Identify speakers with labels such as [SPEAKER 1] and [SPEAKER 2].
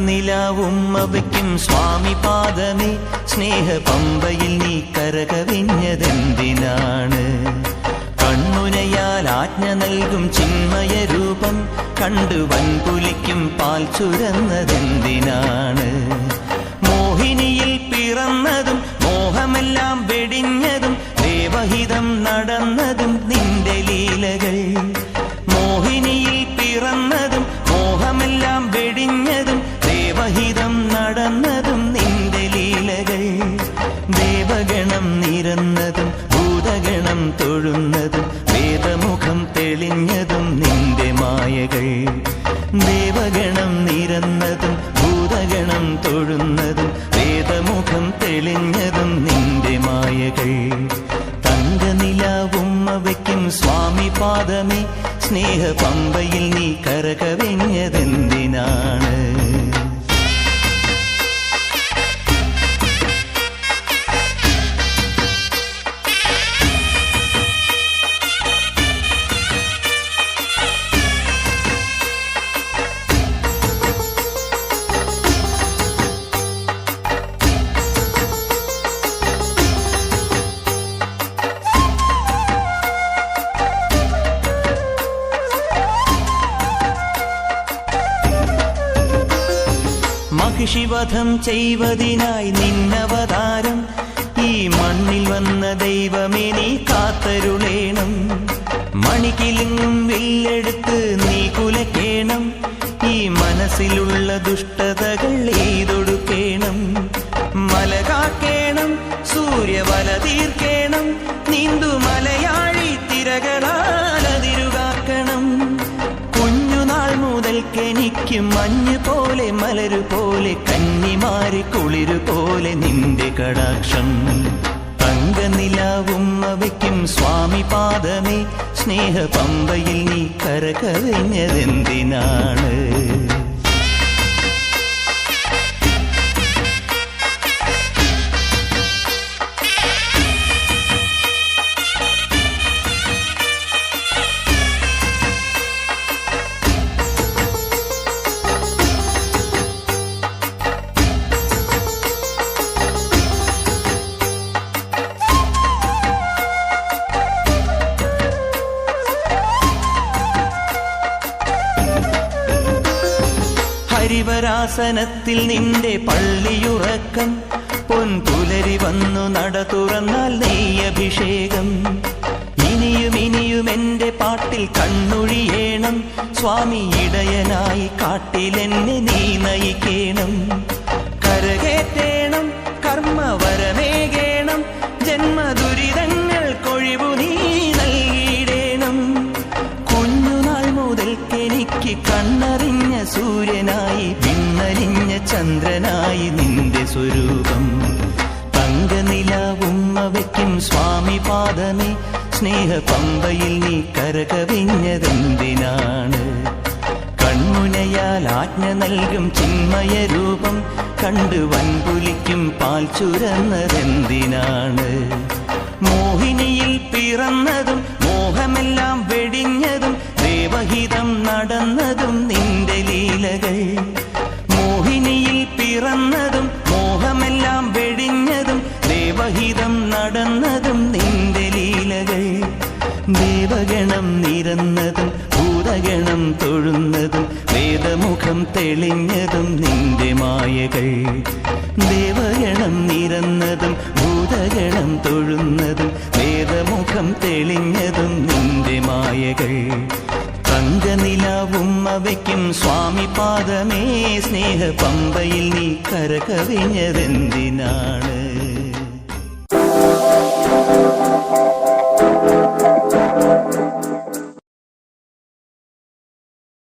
[SPEAKER 1] ഉമ്മവയ്ക്കും സ്വാമി പാദമേ. സ്നേഹ പമ്പയിൽ നീ കരകവിഞ്ഞതെന്തിനാണ്? കണ്ണുനയാൽ ആജ്ഞ നൽകും ചിന്മയ രൂപം. കണ്ടു വൻപുലിക്കും പാൽ ചുരന്നതെന്തിനാണ്? മോഹിനിയിൽ പിറന്നതും മോഹമെല്ലാം വെടിഞ്ഞതും ദേവഹിതം നടന്നതും നിന്റെ ലീലകൾ. നിരന്നതും ഭൂതഗണം തൊഴുന്നതും വേദമുഖം തെളിഞ്ഞതും നിന്റെ മായകൾ. ദേവഗണം നിരന്നതും ഭൂതഗണം തൊഴുന്നതും വേദമുഖം തെളിഞ്ഞതും നിന്റെ മായകൾ. തങ്കനിലാവുമ്മവയ്ക്കും സ്വാമി പാദമേ സ്നേഹ പമ്പയിൽ നീ കരകവിഞ്ഞതെന്തിനാണ്? മഹിഷിവധം ചെയ്വതിനായി നിന്നവതാരം. ഈ മണ്ണിൽ വന്ന ദൈവമേ നീ കാത്തരുളേണം. മണിക്കിലിങ്ങും വില്ലെടുത്ത് നീ കുലക്കേണം. ഈ മനസ്സിലുള്ള ദുഷ്ടതകൾ എയ്തൊടുക്കേണം മല കാക്കേണം സൂര്യവല തീർക്കേണം. നീന്തു മലയാഴി മുതൽക്കെനിക്ക് മഞ്ഞ് പോലെ മലരു പോലെ കന്നിമാരി കുളിരു പോലെ നിന്റെ കടാക്ഷം. തങ്കനിലാവും തങ്കനിലാവുമ്മവയ്ക്കും സ്വാമി പാദമേ സ്നേഹ പമ്പയിൽ നീ കരകവിഞ്ഞതെന്തിനാണ്? ഹരിവരാസനത്തിൽ നിന്റെ പള്ളിയുറക്കം. പൊൻപുലരി വന്നു നട തുറന്നാൽ നെയ്യഭിഷേകം. ഇനിയും ഇനിയും എന്റെ പാട്ടിൽ കണ്ണൊഴിയേണം. സ്വാമി ഇടയനായി കാട്ടിലെന്നെ നീ നയിക്കേണം. കരകേറ്റേണം കർമ്മവരമേകേണം ജന്മദുരിതങ്ങൾ നിന്റെ തങ്കനിലാവും അവയ്ക്കും സ്വാമി പാദമേ സ്നേഹ പമ്പയിൽ നീ കരകവിഞ്ഞതെന്തിനാണ്? കൺമുനയാൽ ആജ്ഞ നൽകും ചിന്മയ രൂപം കണ്ടു വൻപുലിക്കും പാൽ ചുരന്നതെന്തിനാണ്? മോഹിനിയിൽ പിറന്നതും വേദമുഖം തെളിഞ്ഞതും നിന്റെ മായകൾ. ദേവഗണം നിരന്നതും ഭൂതഗണം തൊഴുന്നതും വേദമുഖം തെളിഞ്ഞതും നിന്റെ മായകൾ. തങ്കനിലാവും അവയ്ക്കും സ്വാമി പാദമേ സ്നേഹ പമ്പയിൽ നീ കരകവിഞ്ഞതെന്തിനാണ്